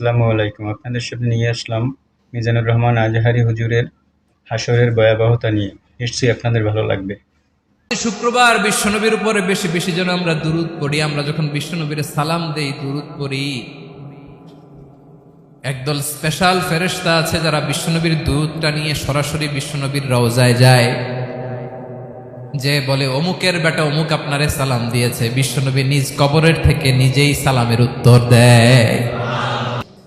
আসসালামু আলাইকুম। আপনাদের সাথে নিয়ে আসলাম মিজানুর রহমান আজহারি হুজুরের হাসরের ভয়াবহতা নিয়ে। নিশ্চয়ই আপনাদের ভালো লাগবে। শুক্রবার বিশ্বনবীর উপরে বেশি বেশি যেন আমরা দুরুদ পড়ি, আমরা যখন বিশ্বনবীর সালাম দেই, দুরুদ পড়ি। একদল স্পেশাল ফেরেশতা আছে যারা বিশ্বনবীর দুধটা নিয়ে সরাসরি বিশ্বনবীর রওজায় যায়। যে বলে, অমুকের বেটা অমুক আপনারে সালাম দিয়েছে। বিশ্বনবী নিজ কবরের থেকে নিজেই সালামের উত্তর দেয়।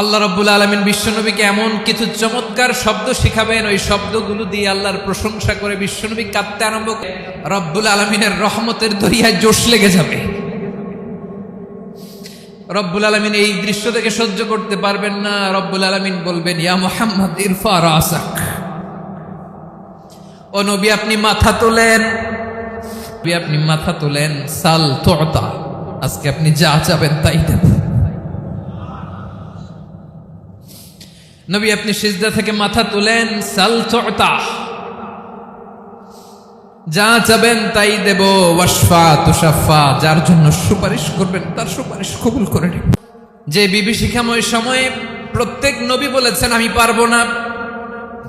আল্লাহ রব্বুল আলমিন বিশ্বনবীকে এমন কিছু চমৎকার শব্দ শিখাবেন, ওই শব্দগুলো দিয়ে আল্লাহর প্রশংসা করে বিশ্বনবী কাঁদতে আরম্ভ করে। রব্বুল আলমিনের রহমতের দরিয়ায় জোশ লেগে যাবে। রব্বুল আলমিন এই দৃশ্য থেকে সহ্য করতে পারবেন না। রব্বুল আলমিন বলবেন, ইয়া মোহাম্মদ, ইরফা রাসাক। ও নবী, আপনি মাথা তোলেন। আপনি মাথা তোলেন। সাল তোতা আজকে আপনি যা চাবেন তাই দেবেন নবী, আপনি সিজদা থেকে মাথা তুলেন, সাল যা চাবেন তাই দেব ওয়াসফা তুষাফা যার জন্য সুপারিশ করবেন, তার সুপারিশ কবুল করে নেব। যে বিভীষিকাময় সময়ে প্রত্যেক নবী বলেছেন, আমি পারব না।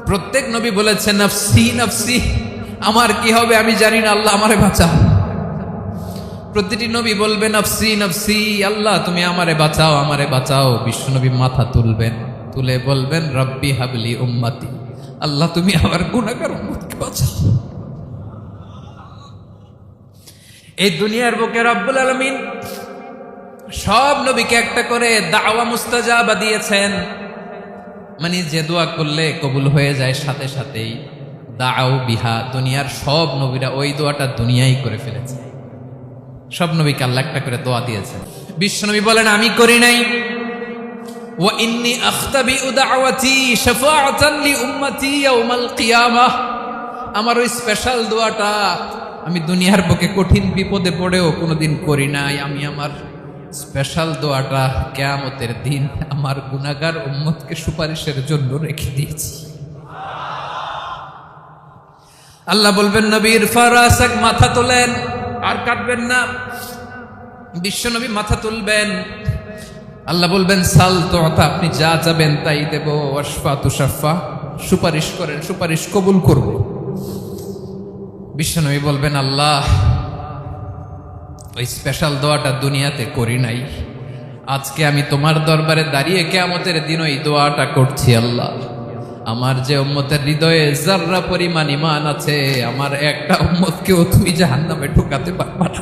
প্রত্যেক নবী বলেছেন, নফসি নফসি, আমার কি হবে আমি জানি না, আল্লাহ আমারে বাঁচাও। প্রতিটি নবী বলবে, নফসি নফসি, আল্লাহ, তুমি আমারে বাঁচাও আমারে বাঁচাও। বিশ্বনবী মাথা তুলবেন। তুলে বলবেন, রব্বি হাবলি উম্মাতি। আল্লাহ, তুমি আমার গুণাগার উম্মতকে বাঁচাও এই দুনিয়ার বুকে রব্বুল আলমিন সব নবীকে একটা করে দাওয়া মুস্তাজাবা দিয়েছেন। মানে যে দোয়া করলে কবুল হয়ে যায়, সাথে সাথেই দাও বিহা, দুনিয়ার সব নবীরা ওই দোয়াটা দুনিয়াই করে ফেলেছে। সব নবীকে আল্লাহ একটা করে দোয়া দিয়েছে বিশ্বনবী বলেন, আমি করি নাই। আখতাবি উদাওয়াতি শাফাআতান লি উম্মতি ইয়াউমাল কিয়ামাহ আমার ওই স্পেশাল দোয়াটা আমি দুনিয়ার বুকে কঠিন বিপদে পড়েও কোনোদিন করি নাই। আমি আমার স্পেশাল দোয়াটা কেয়ামতের দিন আমার গুনাগার উম্মতকে সুপারিশের জন্য রেখে দিয়েছি। আল্লাহ বলবেন, নবীর ফারাসাক মাথা তোলেন, আর কাটবেন না। বিশ্বনবী মাথা তুলবেন আল্লাহ বলবেন, সাল তো আপনি যা যাবেন তাই দেব। অশফা তুষাফা সুপারিশ করেন, সুপারিশ কবুল করব। বিশ্বনবী বলবেন, আল্লাহ, ওই স্পেশাল দোয়াটা দুনিয়াতে করি নাই। আজকে আমি তোমার দরবারে দাঁড়িয়ে কেমতের দিন ওই দোয়াটা করছি, আল্লাহ। আমার যে উম্মতের হৃদয়ে জাররা পরিমাণ ইমান আছে, আমার একটা উম্মতকেও তুমি জাহান্নামে ঢুকাতে পারবা না।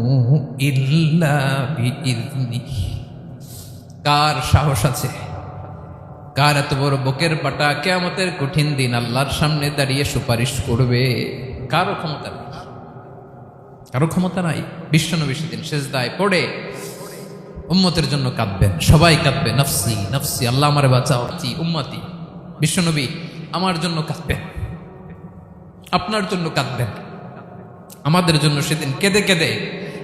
ইল্লা কার সাহস আছে? কার এত বড় বুকের পাটা? কেয়ামতের কঠিন দিন আল্লাহর সামনে দাঁড়িয়ে সুপারিশ করবে। কারও ক্ষমতা নেই। কারও ক্ষমতা নাই। বিশ্বনবী সেদিন শেষ দায় পড়ে উম্মতের জন্য কাঁদবেন। সবাই কাঁদবে, নফসি নফসি, আল্লাহ আমারে বাঁচাও উম্মতি। বিশ্বনবী, আমার জন্য কাঁদবেন। আপনার জন্য কাঁদবেন। আমাদের জন্য সেদিন কেঁদে কেঁদে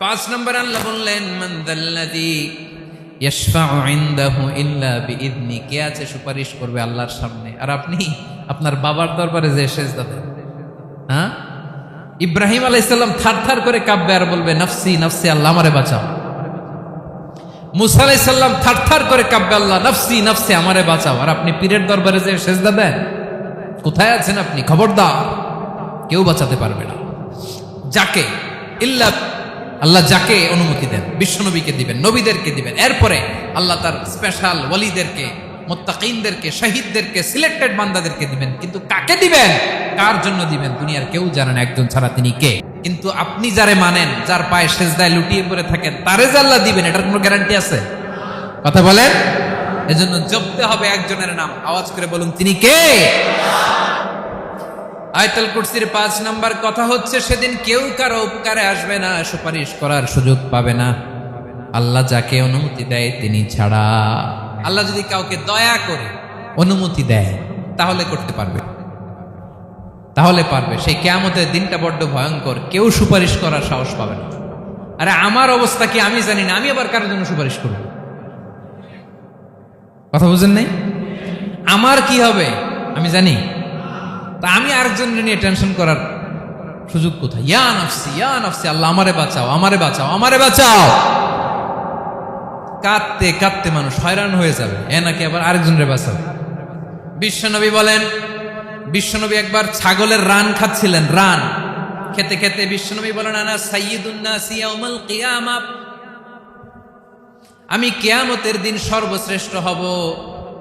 পাঁচ নম্বর আল্লাহ বললেন, মান ইনদাহু ইল্লা কে আছে সুপারিশ করবে আল্লাহর সামনে? আর আপনি, আপনার বাবার দরবারে যে সেজদা দেন। হ্যাঁ? ইব্রাহিম আলাইসাল্লাম থার থার করে কাঁপবে আর বলবে, নফসি নফসি, আল্লাহ আমারে বাঁচাও। মুসা আলাইসাল্লাম থার থার করে কাঁপবে, আল্লাহ, নফসি নফসি, আমারে বাঁচাও। আর আপনি পীরের দরবারে যে সেজদা দেন, কোথায় আছেন আপনি? খবরদার। কেউ বাঁচাতে পারবে না। যাকে? ইল্লা আল্লাহ যাকে অনুমতি দেন, বিশ্বনবীকে দিবেন, নবীদেরকে দিবেন, এরপরে আল্লাহ তার স্পেশাল ওয়ালিদেরকে, মোত্তাকিনদেরকে, শহীদদেরকে সিলেক্টেড বান্দাদেরকে দিবেন। কিন্তু কাকে দিবেন? কার জন্য দিবেন? দুনিয়ার কেউ জানেন একজন ছাড়া তিনি কে? কিন্তু আপনি যারে মানেন, যার পায়ে সেজদায় লুটিয়ে পড়ে থাকেন, তারে যে আল্লাহ দিবেন, এটার কোনো গ্যারান্টি আছে? কথা বলেন? এজন্য জপতে হবে একজনের নাম। আওয়াজ করে বলুন, তিনি কে? আয়তাল কুরসির পাঁচ নাম্বার কথা হচ্ছে, সেদিন কেউ কারও উপকারে আসবে না, সুপারিশ করার সুযোগ পাবে না। আল্লাহ যাকে অনুমতি দেয় তিনি ছাড়া। আল্লাহ যদি কাউকে দয়া করে অনুমতি দেয়, তাহলে করতে পারবে। তাহলে পারবে। সেই কেয়ামতের দিনটা বড্ড ভয়ঙ্কর। কেউ সুপারিশ করার সাহস পাবে না। আরে আমার অবস্থা কি আমি জানি না, আমি আবার কারোর জন্য সুপারিশ করব? কথা বুঝেন নাই? আমার কি হবে? আমি জানি। তা আমি আরেকজন নিয়ে টেনশন করার সুযোগ কোথায়? ইয়া নফসি ইয়া নফসি, আল্লাহ আমারে বাঁচাও আমারে বাঁচাও আমারে বাঁচাও। কাঁদতে কাঁদতে মানুষ হয়রান হয়ে যাবে। এ নাকি আবার আরেকজনের বাঁচাও। বিশ্বনবী বলেন, বিশ্বনবী একবার ছাগলের রান খাচ্ছিলেন, রান। খেতে খেতে বিশ্বনবী বলেন, আনা সাইয়্যিদুন্নাসি ইয়াউমাল কিয়ামা। আমি কেয়ামতের দিন সর্বশ্রেষ্ঠ হব।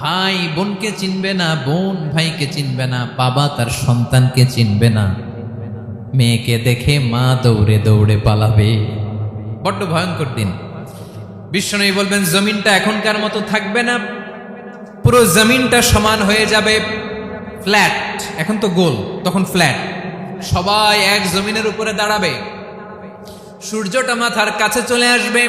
ভাই বোনকে চিনবে না, বোন ভাইকে চিনবে না, বাবা তার সন্তানকে চিনবে না। মেয়েকে দেখে মা দৌড়ে দৌড়ে পালাবে। বড্ড ভয়ঙ্কর দিন। বিশ্বনবী বলবেন, জমিনটা এখনকার মতো থাকবে না। পুরো জমিনটা সমান হয়ে যাবে। ফ্ল্যাট। এখন তো গোল, তখন ফ্ল্যাট। সবাই এক জমিনের উপরে দাঁড়াবে। সূর্যটা মাথার কাছে চলে আসবে।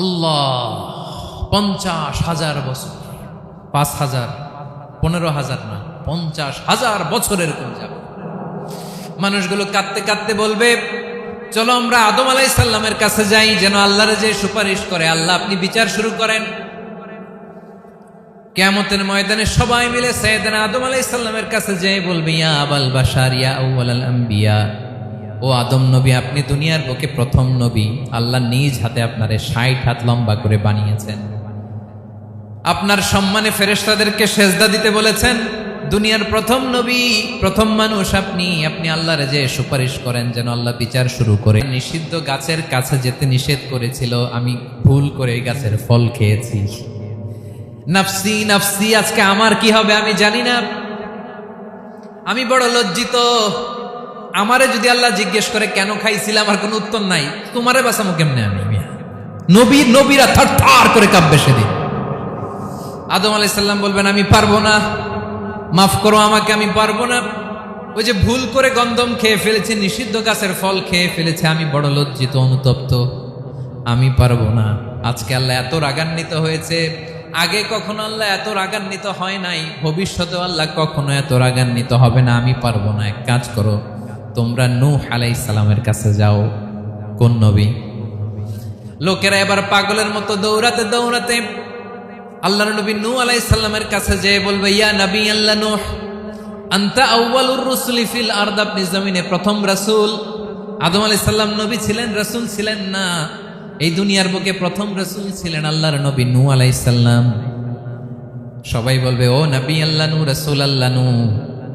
আল্লাহ, পঞ্চাশ হাজার বছর। পাঁচ হাজার, পনেরো হাজার না, পঞ্চাশ হাজার বছরের যাবে। মানুষগুলো কাঁদতে কাঁদতে বলবে, চলো আমরা আদম আলাই সাল্লামের কাছে যাই, যেন আল্লাহর যে সুপারিশ করে, আল্লাহ আপনি বিচার শুরু করেন। কেমতের ময়দানে সবাই মিলে সৈয়দনা আদম আলাই সাল্লামের কাছে যেয়ে বলবে, ইয়া আবাল বাসার ইয়া আউয়াল আম্বিয়া। ও আদম নবী, আপনি দুনিয়ার বুকে প্রথম নবী। আল্লাহ নিজ হাতে আপনারে ষাট হাত লম্বা করে বানিয়েছেন। আপনার সম্মানে ফেরেশতাদেরকে সেজদা দিতে বলেছেন, দুনিয়ার প্রথম নবী, প্রথম মানুষ আপনি। আপনি আল্লাহর যে সুপারিশ করেন যেন আল্লাহ বিচার শুরু করে। নিষিদ্ধ গাছের কাছে যেতে নিষেধ করেছিল, আমি ভুল করে গাছের ফল খেয়েছি। নাফসি নাফসি, আজকে আমার কি হবে আমি জানি না। আমি বড় লজ্জিত। আমারে যদি আল্লাহ জিজ্ঞেস করে, কেন খাইছিলে? আমার কোনো উত্তর নাই। তোমারে বাঁচামো কেমনে আমি? নবী, নবীরা থার থার করে কাঁপবে সেদিন। আদম আলাইসাল্লাম বলবেন, আমি পারব না। মাফ করো আমাকে, আমি পারব না। ওই যে ভুল করে গন্ধম খেয়ে ফেলেছে, নিষিদ্ধ গাছের ফল খেয়ে ফেলেছে, আমি বড় লজ্জিত, অনুতপ্ত। আমি পারব না। আজকে আল্লাহ এত রাগান্বিত হয়েছে। আগে কখনো আল্লাহ এত রাগান্বিত হয় নাই। ভবিষ্যতে আল্লাহ কখনো এত রাগান্বিত হবে না। আমি পারব না। এক কাজ করো। তোমরা নূহ আলাইহিস সালামের কাছে যাও। কোন নবী? লোকেরা এবার পাগলের মতো দৌড়াতে দৌড়াতে আল্লাহর নবী নূ আলাইহিস সালামের কাছে যেয়ে বলবে, ইয়া নবী আল্লাহ নূহ, আনতা আউয়ালুর রুসুলি ফিল আরদ, আপনি জমিনে প্রথম রাসূল। আদম আলাইহিস সালাম নবী ছিলেন, রাসূল ছিলেন না। এই দুনিয়ার বুকে প্রথম রাসূল ছিলেন আল্লাহর নবী নূ আলাইহিস সালাম। সবাই বলবে, ও নবী আল্লাহ নূ রাসূল আল্লাহ নূ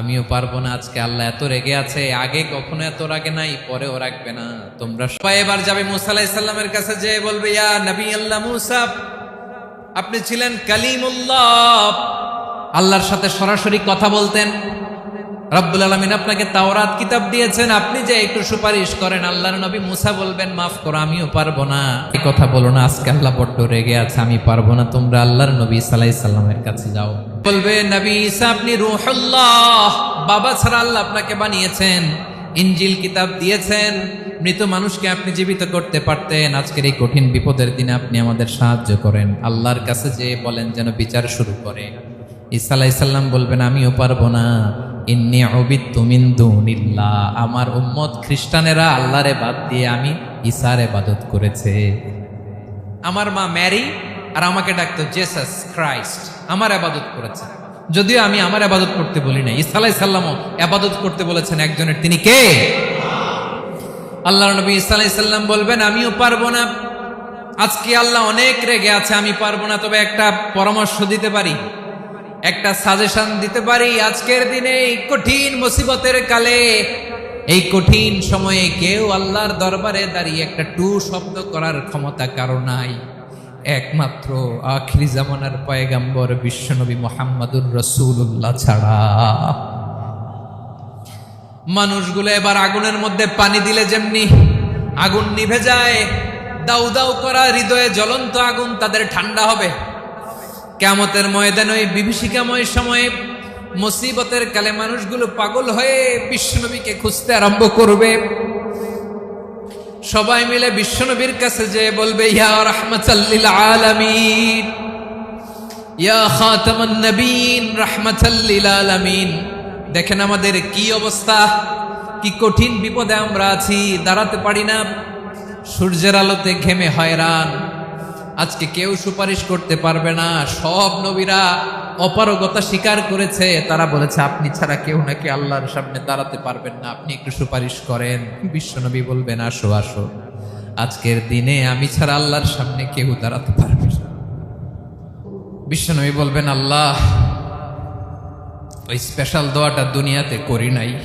আমিও পারব না, আজকে আল্লাহ এত রেগে আছে, আগে কখনো এত রাগে নাই পরেও রাখবে না। তোমরা সবাই এবার যাবে মুসা কাছে, যে বলবে, ইয়া নবী আল্লাহ মুসা, আপনি ছিলেন কালিমুল্লাহ। আল্লাহর সাথে সরাসরি কথা বলতেন। রব্বুল আলমিন আপনাকে তাওরাত কিতাব দিয়েছেন। আপনি যে একটু সুপারিশ করেন, আল্লাহর নবী মুসা বলবেন, মাফ করো, আমিও পারব না। এই কথা বলো না, আজকে আল্লাহ বড্ড রেগে আছে, আমি পারব না, তোমরা আল্লাহর নবী সালাই সাল্লামের কাছে যাও। বলবে, নবী ঈসা, আপনি রুহুল্লাহ, বাবা ছাড়া আল্লাহ আপনাকে বানিয়েছেন ইঞ্জিল কিতাব দিয়েছেন, মৃত মানুষকে আপনি জীবিত করতে পারতেন, আজকের এই কঠিন বিপদের দিনে আপনি আমাদের সাহায্য করেন। আল্লাহর কাছে যে বলেন, যেন বিচার শুরু করে। ঈসা আলাইসাল্লাম বলবেন, আমিও পারব না। ইন্নি অবিত্তু মিন দুনিল্লাহ। আমার উম্মত খ্রিস্টানেরা আল্লাহরে বাদ দিয়ে আমি ঈসার ইবাদত করেছে। আমার মা ম্যারি আর আমাকে ডাকতো জেসাস ক্রাইস্ট, আমার আবাদত করেছে। যদিও আমি আমার আবাদত করতে বলি না ঈসা আলাই সাল্লামও আবাদত করতে বলেছেন একজনের, তিনি কে? আল্লাহ নবী ঈসা আলাই সাল্লাম বলবেন, আমিও পারব না। আজকে আল্লাহ অনেক রেগে আছে, আমি পারব না। তবে একটা পরামর্শ দিতে পারি। একটা সাজেশন দিতে পারি, আজকের দিনে এই কঠিন মুসিবতের কালে, এই কঠিন সময়ে কেউ আল্লাহর দরবারে দাঁড়িয়ে একটা টু শব্দ করার ক্ষমতা কারও নাই। একমাত্র আখিরি জামানার পয়গাম্বর বিশ্বনবী মোহাম্মদুর রসুল্লাহ ছাড়া। মানুষগুলো এবার আগুনের মধ্যে পানি দিলে যেমনি আগুন নিভে যায় দাউ দাউ করা হৃদয়ে জ্বলন্ত আগুন তাদের ঠান্ডা হবে। কেমতের ময়দানে ওই বিভীষিকাময় সময়ে মুসিবতের কালে মানুষগুলো পাগল হয়ে বিশ্বনবীকে খুঁজতে আরম্ভ করবে। সবাই মিলে বিশ্বনবীর কাছে যে বলবে, ইয়া নবীন দেখেন আমাদের কি অবস্থা, কি কঠিন বিপদে আমরা আছি, দাঁড়াতে পারি না। সূর্যের আলোতে ঘেমে হয়রান। আজকে কেউ সুপারিশ করতে পারবে না। সব নবীরা অপারগতা স্বীকার করেছে। তারা বলেছে, আপনি ছাড়া কেউ নাকি আল্লাহর সামনে দাঁড়াতে পারবেন না। আপনি একটু সুপারিশ করেন। বিশ্বনবী বলবেন, আসো আসো। আজকের দিনে আমি ছাড়া আল্লাহর সামনে কেউ দাঁড়াতে পারবে না। বিশ্বনবী বলবেন, আল্লাহ, ওই স্পেশাল দোয়াটা দুনিয়াতে করি নাই।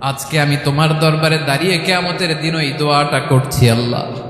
আজকে আমি তোমার দরবারে দাঁড়িয়ে কেয়ামতের দিন ওই দোয়াটা করছি, আল্লাহ।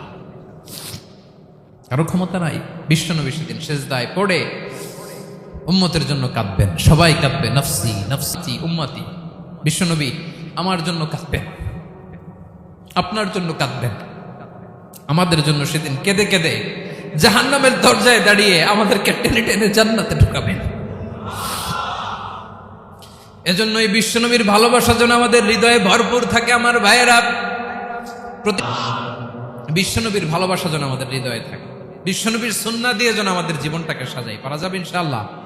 কারও ক্ষমতা নাই বিশ্বনবী সেদিন দায় পড়ে উম্মতের জন্য কাঁদবেন, সবাই কাঁদবে নফসি নফসি, উম্মতি। বিশ্বনবী আমার জন্য কাঁদবেন, আপনার জন্য কাঁদবেন। আমাদের জন্য সেদিন কেঁদে কেঁদে জাহান্নামের দরজায় দাঁড়িয়ে আমাদেরকে টেনে টেনে জান্নাতে ঢুকাবেন। এজন্য এই বিশ্বনবীর ভালোবাসা যেন আমাদের হৃদয়ে ভরপুর থাকে আমার ভাইয়েরা। প্রতি বিশ্বনবীর ভালোবাসা যেন আমাদের হৃদয়ে থাকে। বিশ্বনবীর সন্না দিয়ে যেন আমাদের জীবনটাকে সাজাই। পারা যাবে ইনশাআল্লাহ।